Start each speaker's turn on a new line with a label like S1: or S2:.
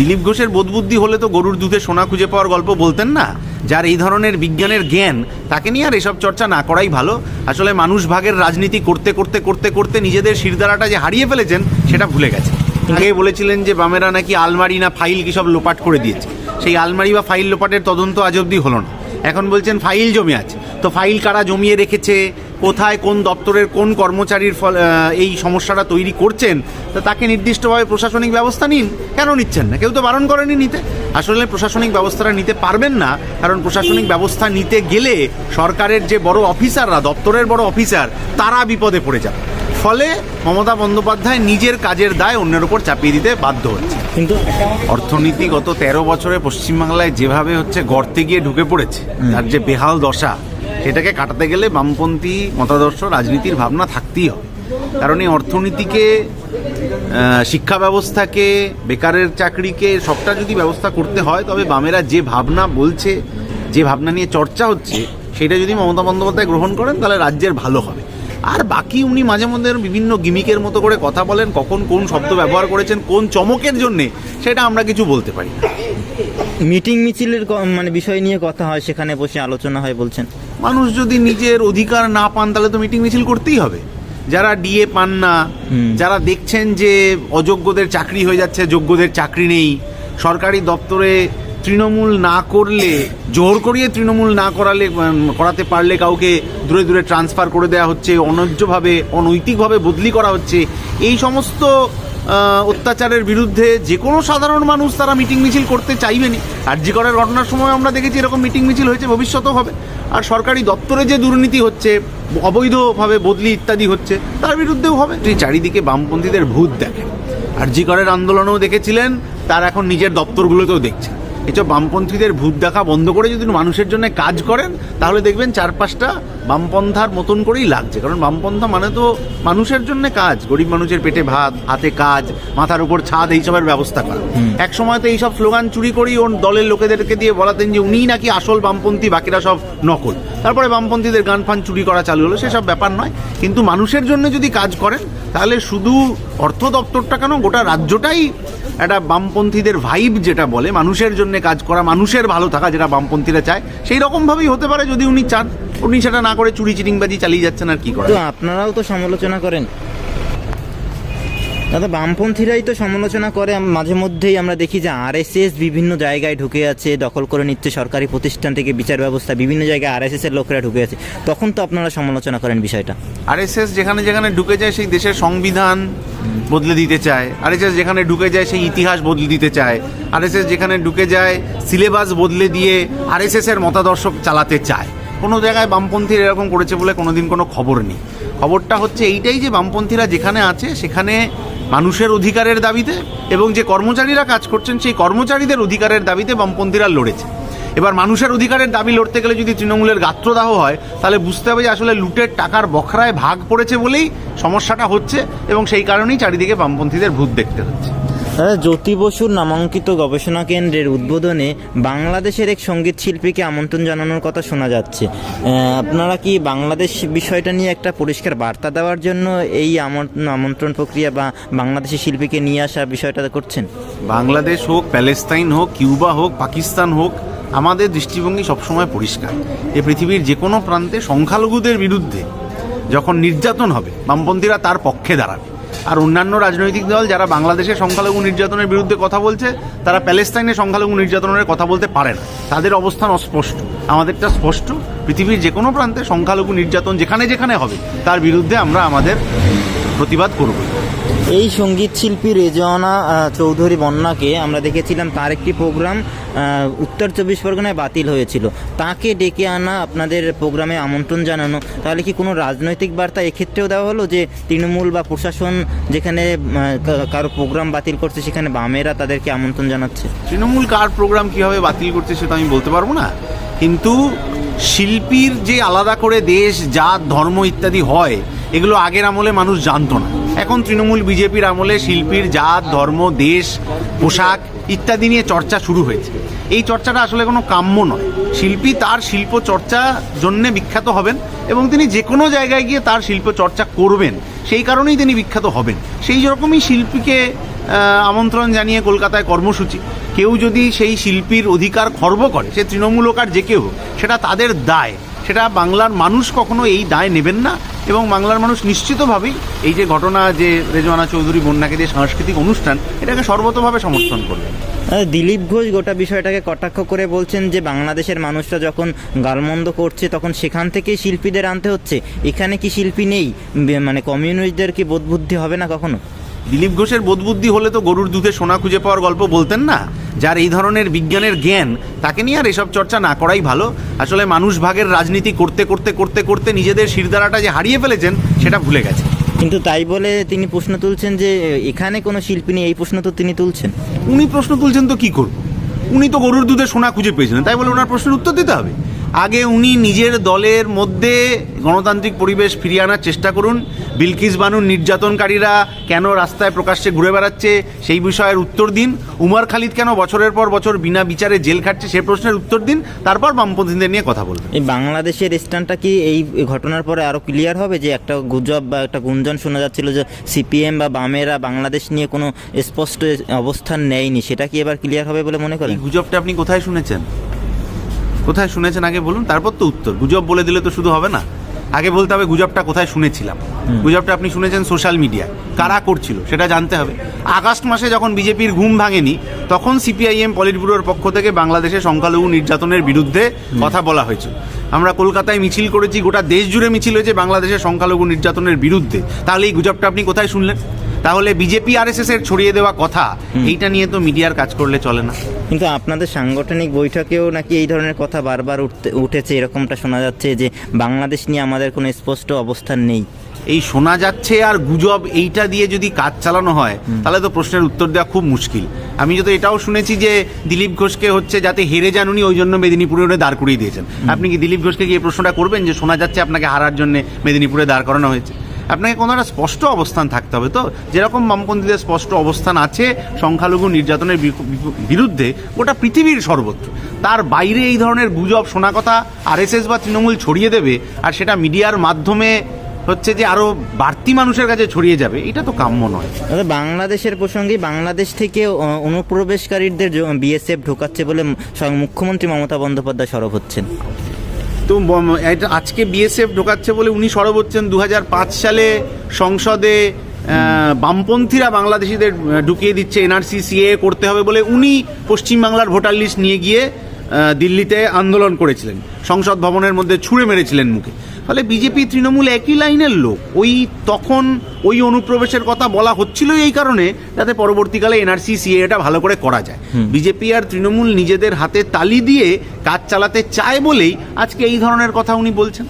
S1: দিলীপ ঘোষের বোধবুদ্ধি হলে তো গরুর দুধে সোনা খুঁজে পাওয়ার গল্প বলতেন না? যার এই ধরনের বিজ্ঞানের জ্ঞান, তাকে নিয়ে আর এসব চর্চা না করাই ভালো। আসলে মানুষ ভাগের রাজনীতি করতে করতে করতে করতে নিজেদের শিরদারাটা যে হারিয়ে ফেলেছেন, সেটা ভুলে গেছে। আগে বলেছিলেন যে বামেরা নাকি আলমারি না ফাইল কি সব লোপাট করে দিয়েছে? সেই আলমারি বা ফাইল লোপাটের তদন্ত আজ অবধি হলো না। এখন বলছেন ফাইল জমে আছে। তো ফাইল কারা জমিয়ে রেখেছে? কোথায় কোন দপ্তরের কোন কর্মচারীর ফল এই সমস্যাটা তৈরি করছেন তা তাকে নির্দিষ্টভাবে প্রশাসনিক ব্যবস্থা নিন কেন নিচ্ছেন না? কেউ তো বারণ করেনি নিতে। আসলে প্রশাসনিক ব্যবস্থাটা নিতে পারবেন না কারণ প্রশাসনিক ব্যবস্থা নিতে গেলে সরকারের যে বড় অফিসাররা দপ্তরের বড় অফিসার তারা বিপদে পড়ে যাবে। ফলে মমতা বন্দ্যোপাধ্যায় নিজের কাজের দায় অন্যের উপর চাপিয়ে দিতে বাধ্য হচ্ছে।
S2: কিন্তু
S1: অর্থনীতি গত তেরো বছরে পশ্চিমবাংলায় যেভাবে হচ্ছে গর্তে গিয়ে ঢুকে পড়েছে তার যে বেহাল দশা সেটাকে কাটাতে গেলে বামপন্থী মতাদর্শ, রাজনীতির ভাবনা থাকতেই হবে। কারণ এই অর্থনীতিকে শিক্ষা ব্যবস্থাকে, বেকারের চাকরিকে, সবটা যদি ব্যবস্থা করতে হয়, তবে বামেরা যে ভাবনা বলছে, যে ভাবনা নিয়ে চর্চা হচ্ছে, সেটা যদি মমতা বন্দ্যোপাধ্যায় গ্রহণ করেন, তাহলে রাজ্যের ভালো হবে। আর বাকি উনি মাঝে মধ্যে বিভিন্ন গিমিকের মতো করে কথা বলেন কখন কোন শব্দ ব্যবহার করেছেন কোন চমকের জন্যে সেটা আমরা কিছু বলতে পারি না।
S2: মিটিং মিছিলের মানে বিষয় নিয়ে কথা হয় সেখানে বসে আলোচনা হয় বলছেন।
S1: মানুষ যদি নিজের অধিকার না পান তাহলে তো মিটিং মিছিল করতেই হবে। যারা ডিএ পান না যারা দেখছেন যে অযোগ্যদের চাকরি হয়ে যাচ্ছে যোগ্যদের চাকরি নেই সরকারি দপ্তরে তৃণমূল না করলে, জোর করিয়ে তৃণমূল না করালে করাতে পারলে কাউকে দূরে দূরে ট্রান্সফার করে দেওয়া হচ্ছে অন্যায্যভাবে অনৈতিকভাবে বদলি করা হচ্ছে, এই সমস্ত অত্যাচারের বিরুদ্ধে যে কোনো সাধারণ মানুষ তারা মিটিং মিছিল করতে চাইবেনি চাইবেনই আরজিকরের ঘটনার সময় আমরা দেখেছি এরকম মিটিং মিছিল হয়েছে, ভবিষ্যতেও হবে। আর সরকারি দপ্তরে যে দুর্নীতি হচ্ছে, অবৈধভাবে বদলি ইত্যাদি হচ্ছে, তার বিরুদ্ধেও হবে। চারিদিকে বামপন্থীদের ভূত দেখে। দেখেন আরজিকরের আন্দোলনেও দেখেছিলেন, তার এখন নিজের দপ্তরগুলোতেও দেখছেন। এসব বামপন্থীদের ভূত দেখা বন্ধ করে যদি মানুষের জন্য কাজ করেন তাহলে দেখবেন চারপাশটা বামপন্থার মতন করেই লাগছে। কারণ বামপন্থা মানে তো মানুষের জন্য কাজ গরিব মানুষের পেটে ভাত হাতে কাজ মাথার উপর ছাদ এইসবের ব্যবস্থা করা। এক সময় তো এইসব স্লোগান চুরি করেই ওর দলের লোকেদেরকে দিয়ে বলাতেন যে উনিই নাকি আসল বামপন্থী বাকিরা সব নকল। তারপরে বামপন্থীদের গান ফান চুরি করা চালু হলো সেসব ব্যাপার নয়। কিন্তু মানুষের জন্য যদি কাজ করেন তাহলে শুধু অর্থ দপ্তরটা কেন গোটা রাজ্যটাই একটা বামপন্থীদের ভাইব যেটা বলে, মানুষের জন্য কাজ করা, মানুষের ভালো থাকা যেটা বামপন্থীরা চায়, সেই রকমভাবেই হতে পারে যদি উনি চান। উনি সেটা না করে চুরি চিটিংবাজি চালিয়ে যাচ্ছেন আর কি
S2: করে আপনারাও তো সমালোচনা করেন। দাদা, বামপন্থীরাই তো সমালোচনা করে। মাঝে মধ্যেই আমরা দেখি যে আরএসএস বিভিন্ন জায়গায় ঢুকে আছে, দখল করে নিচ্ছে সরকারি প্রতিষ্ঠান থেকে বিচার ব্যবস্থা, বিভিন্ন জায়গায় আরএসএস এর লোকেরা ঢুকে আছে। তখন তো আপনারা সমালোচনা করেন বিষয়টা।
S1: আরএসএস যেখানে যেখানে ঢুকে যায়, সেই দেশের সংবিধান বদলে দিতে চায়। আরএসএস যেখানে ঢুকে যায়, সেই ইতিহাস বদলে দিতে চায়। আরএসএস যেখানে ঢুকে যায়, সিলেবাস বদলে দিয়ে আরএসএস এর মতাদর্শক চালাতে চায়। কোনো জায়গায় বামপন্থীরা এরকম করেছে বলে কোনোদিন কোনো খবর নেই। খবরটা হচ্ছে এইটাই যে বামপন্থীরা যেখানে আছে, সেখানে মানুষের অধিকারের দাবিতে এবং যে কর্মচারীরা কাজ করছেন, সেই কর্মচারীদের অধিকারের দাবিতে বামপন্থীরা লড়েছে। এবার মানুষের অধিকারের দাবি লড়তে গেলে যদি তৃণমূলের গাত্রদাহ হয়, তাহলে বুঝতে হবে যে আসলে লুটের টাকার বখরায় ভাগ পড়েছে বলেই সমস্যাটা হচ্ছে এবং সেই কারণেই চারিদিকে বামপন্থীদের ভূত দেখতে হচ্ছে।
S2: জ্যোতি বসুর নামাঙ্কিত গবেষণা কেন্দ্রের উদ্বোধনে বাংলাদেশের এক সংগীত শিল্পীকে আমন্ত্রণ জানানোর কথা শোনা যাচ্ছে। আপনারা কি বাংলাদেশ বিষয়টা নিয়ে একটা পরিষ্কার বার্তা দেওয়ার জন্য এই আমন্ত্রণ প্রক্রিয়া বা বাংলাদেশের শিল্পীকে নিয়ে আসা বিষয়টা করছেন?
S1: বাংলাদেশ হোক, প্যালেস্তাইন হোক, কিউবা হোক, পাকিস্তান হোক, আমাদের দৃষ্টিভঙ্গি সবসময় পরিষ্কার। এ পৃথিবীর যে কোনো প্রান্তে সংখ্যালঘুদের বিরুদ্ধে যখন নির্যাতন হবে, বামপন্থীরা তার পক্ষে দাঁড়াবে। আর অন্যান্য রাজনৈতিক দল যারা বাংলাদেশে সংখ্যালঘু নির্যাতনের বিরুদ্ধে কথা বলছে, তারা প্যালেস্তাইনে সংখ্যালঘু নির্যাতনের কথা বলতে পারে না। তাদের অবস্থান অস্পষ্ট। আমাদেরটা স্পষ্ট। পৃথিবীর যে কোনো প্রান্তে সংখ্যালঘু নির্যাতন যেখানে যেখানে হবে, তার বিরুদ্ধে আমরা আমাদের প্রতিবাদ করব
S2: এই সংগীত শিল্পী রেজওয়ানা চৌধুরী বন্যাকে আমরা দেখেছিলাম, তার একটি প্রোগ্রাম উত্তর চব্বিশ পরগনায় বাতিল হয়েছিল। তাকে ডেকে আনা আপনাদের প্রোগ্রামে আমন্ত্রণ জানানো। তাহলে কি কোনো রাজনৈতিক বার্তা এক্ষেত্রেও দেওয়া হলো যে, তৃণমূল বা প্রশাসন যেখানে কারও প্রোগ্রাম বাতিল করছে, সেখানে বামেরা তাদেরকে আমন্ত্রণ জানাচ্ছে?
S1: তৃণমূল কার প্রোগ্রাম কীভাবে বাতিল করছে সেটা আমি বলতে পারব না। কিন্তু শিল্পীর যে আলাদা করে দেশ, জাত, ধর্ম ইত্যাদি হয়, এগুলো আগের আমলে মানুষ জানতো না। এখন তৃণমূল বিজেপির আমলে শিল্পীর জাত, ধর্ম, দেশ, পোশাক ইত্যাদি নিয়ে চর্চা শুরু হয়েছে। এই চর্চাটা আসলে কোনো কাম্য নয়। শিল্পী তার শিল্প চর্চা জন্যে বিখ্যাত হবেন এবং তিনি যে কোনো জায়গায় গিয়ে তার শিল্প চর্চা করবেন। সেই কারণেই তিনি বিখ্যাত হবেন। সেই রকমই শিল্পীকে আমন্ত্রণ জানিয়ে কলকাতায় কর্মসূচি, কেউ যদি সেই শিল্পীর অধিকার খর্ব করে, সে তৃণমূল হোক আর যে কেউ সেটা তাদের দায়। সেটা বাংলার মানুষ কখনো এই দায় নেবেন না। এবং বাংলার মানুষ নিশ্চিতভাবেই এই যে ঘটনা, যে রেজওয়ানা চৌধুরী বন্যাকে দিয়ে সাংস্কৃতিক অনুষ্ঠান, এটাকে সর্বতভাবে সমর্থন
S2: করবে দিলীপ ঘোষ গোটা বিষয়টাকে কটাক্ষ করে বলছেন যে, বাংলাদেশের মানুষরা যখন গালমন্দ করছে, তখন সেখান থেকেই শিল্পীদের আনতে হচ্ছে। এখানে কি শিল্পী নেই? মানে কমিউনিস্টদের কি বোধবুদ্ধি হবে না কখনো?
S1: দিলীপ ঘোষের বোধবুদ্ধি হলে তো গরুর দুধে সোনা খুঁজে পাওয়ার গল্প বলতেন না? যার এই ধরনের বিজ্ঞানের জ্ঞান তাকে নিয়ে আর এসব চর্চা না করাই ভালো। আসলে মানুষ ভাগের রাজনীতি করতে করতে করতে করতে নিজেদের শিরদারাটা যে হারিয়ে ফেলেছেন সেটা ভুলে গেছে।
S2: কিন্তু তাই বলে তিনি প্রশ্ন তুলছেন যে এখানে কোনো শিল্পী নেই এই প্রশ্ন তো তিনি তুলছেন।
S1: উনি প্রশ্ন তুলছেন তো কি করব? উনি তো গরুর দুধে সোনা খুঁজে পেয়েছিলেন তাই বলে ওনার প্রশ্নের উত্তর দিতে হবে। আগে উনি নিজের দলের মধ্যে গণতান্ত্রিক পরিবেশ ফিরিয়ে আনার চেষ্টা করুন। বিলকিস বানুর নির্যাতনকারীরা কেন রাস্তায় প্রকাশ্যে ঘুরে বেড়াচ্ছে সেই বিষয়ের উত্তর দিন। উমর খালিদ কেন বছরের পর বছর বিনা বিচারে জেল খাটছে সে প্রশ্নের উত্তর দিন। তারপর বামপন্থীদের নিয়ে কথা বলবেন।
S2: এই বাংলাদেশের স্ট্যান্ডটা কি এই ঘটনার পরে আরও ক্লিয়ার হবে যে একটা গুজব বা একটা গুঞ্জন শোনা যাচ্ছিল যে সিপিএম বা বামেরা বাংলাদেশ নিয়ে কোনো স্পষ্ট অবস্থান নেয়নি সেটা কি এবার ক্লিয়ার হবে বলে মনে করেন?
S1: গুজবটা আপনি কোথায় শুনেছেন? কোথায় শুনেছেন? আগে বলুন তারপর তো উত্তর। গুজব বলে দিলে তো শুধু হবে না। আগে বলতে হবে গুজবটা কোথায় শুনেছিলাম। গুজবটা আপনি শুনেছেন সোশ্যাল মিডিয়া কারা করছিল সেটা জানতে হবে। আগস্ট মাসে যখন বিজেপির ঘুম ভাঙেনি তখন সিপিআইএম পলিট ব্যুরোর পক্ষ থেকে বাংলাদেশে সংখ্যালঘু নির্যাতনের বিরুদ্ধে কথা বলা হয়েছিল। আমরা কলকাতায় মিছিল করেছি গোটা দেশ জুড়ে মিছিল হয়েছে বাংলাদেশের সংখ্যালঘু নির্যাতনের বিরুদ্ধে। তাহলে এই গুজবটা আপনি কোথায় শুনলেন? তাহলে বিজেপি আর এর ছড়িয়ে দেওয়া কথা এইটা নিয়ে তো মিডিয়ার কাজ করলে চলে না।
S2: কিন্তু আপনাদের সাংগঠনিক বৈঠকেও নাকি এই ধরনের কথা বারবার উঠেছে এরকমটা শোনা যাচ্ছে যে বাংলাদেশ নিয়ে আমাদের কোনো স্পষ্ট অবস্থান নেই।
S1: এই শোনা যাচ্ছে আর গুজব এইটা দিয়ে যদি কাজ চালানো হয় তাহলে তো প্রশ্নের উত্তর দেওয়া খুব মুশকিল। আমি যত এটাও শুনেছি যে দিলীপ ঘোষকে হচ্ছে যাতে হেরে যান উনি ওই জন্য মেদিনীপুরে উনি দাঁড় করিয়ে দিয়েছেন। আপনি কি দিলীপ ঘোষকে গিয়ে প্রশ্নটা করবেন যে শোনা যাচ্ছে আপনাকে হারার জন্য মেদিনীপুরে দাঁড় করানো হয়েছে? আপনাকে কোনো একটা স্পষ্ট অবস্থান থাকতে হবে। তো যেরকম বামপন্থীদের স্পষ্ট অবস্থান আছে, সংখ্যালঘু নির্যাতনের বিরু- বিরু- বিরুদ্ধে গোটা পৃথিবীর সর্বত্র। তার বাইরে এই ধরনের গুজব, শোনা কথা আরএসএস বা তৃণমূল ছড়িয়ে দেবে আর সেটা মিডিয়ার মাধ্যমে হচ্ছে যে আরও বাড়তি মানুষের কাছে ছড়িয়ে যাবে, এটা তো কাম্য নয়।
S2: বাংলাদেশের প্রসঙ্গে বাংলাদেশ থেকে অনুপ্রবেশকারীদের বিএসএফ ঢোকাচ্ছে বলে স্বয়ং মুখ্যমন্ত্রী মমতা বন্দ্যোপাধ্যায় সরব হচ্ছেন।
S1: তো আজকে বিএসএফ ঢোকাচ্ছে বলে উনি সরব হচ্ছেন দু হাজার পাঁচ সালে সংসদে বামপন্থীরা বাংলাদেশিদের ঢুকিয়ে দিচ্ছে এনআরসি সিএ করতে হবে বলে উনি পশ্চিমবাংলার ভোটার লিস্ট নিয়ে গিয়ে দিল্লিতে আন্দোলন করেছিলেন। সংসদ ভবনের মধ্যে ছুঁড়ে মেরেছিলেন মুখে। ফলে বিজেপি তৃণমূল একই লাইনের লোক। ওই তখন ওই অনুপ্রবেশের কথা বলা হচ্ছিল এই কারণে যাতে পরবর্তীকালে এনআরসি সিএ এটা ভালো করে করা যায়। বিজেপি আর তৃণমূল নিজেদের হাতে তালি দিয়ে কাজ চালাতে চায় বলেই আজকে এই ধরনের কথা উনি বলছেন।